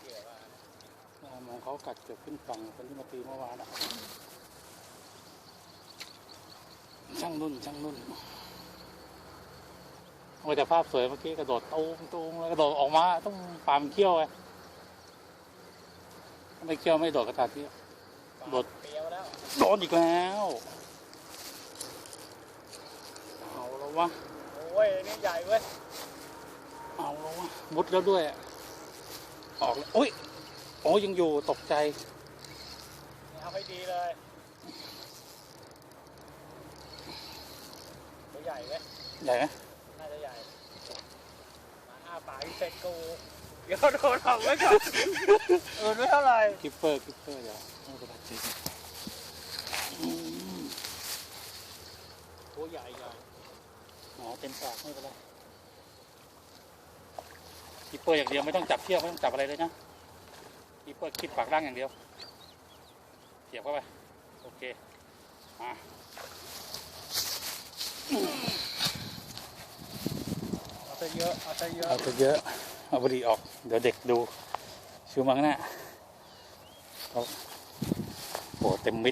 เกี่ยวว่าอ่ามองเขากัดเกือบขึ้นฝั่งคนที่มาตีเมื่อวานอะช่างนุ่นช่างนุ่นโอ้ยแต่ภาพสวยเมื่อกี้กระโดดตูมตูมแล้วกระโดดออกมาต้องปามเขี้ยวไงถ้าไม่เขี้ยวไม่โดดกระตาที่โดดเปรี้ยวแล้วโดนอีกแล้วเอาแล้ววะโอ้ยนี่ใหญ่เว้ยเอาแล้ววะมุดแล้วด้วย อะออกแล้วอุ้ยโอ้ยยังอยู่ตกใจนี่เอาให้ดีเลยตัวใหญ่เว้ยใหญ่ไหมน่าจะใหญ่มาอ้าปากที่เซ็ตกูเดี๋ยวโดนออกไว้ก่อนเออไม่เท่าไหร่คิปเปอร์คิปเปอร์เดี๋ยวไม่เป็นไรจริงอืมตัวใหญ่ใหญ่อ๋อเต็มปากไม่เป็นไร คิปเปอร์อย่างเดียวไม่ต้องจับเชือกไม่ต้องจับอะไรเลยนะคิปเปอร์คิดปากร่างอย่างเดียวเสียบเข้าไปโอเคมาเอาซะเยอะเอาซะเยอะเอาไปเยอะเอาบุหรี่ออกเดี๋ยวเด็กดูชูมังหน้าเขาโอ้เต็มมิด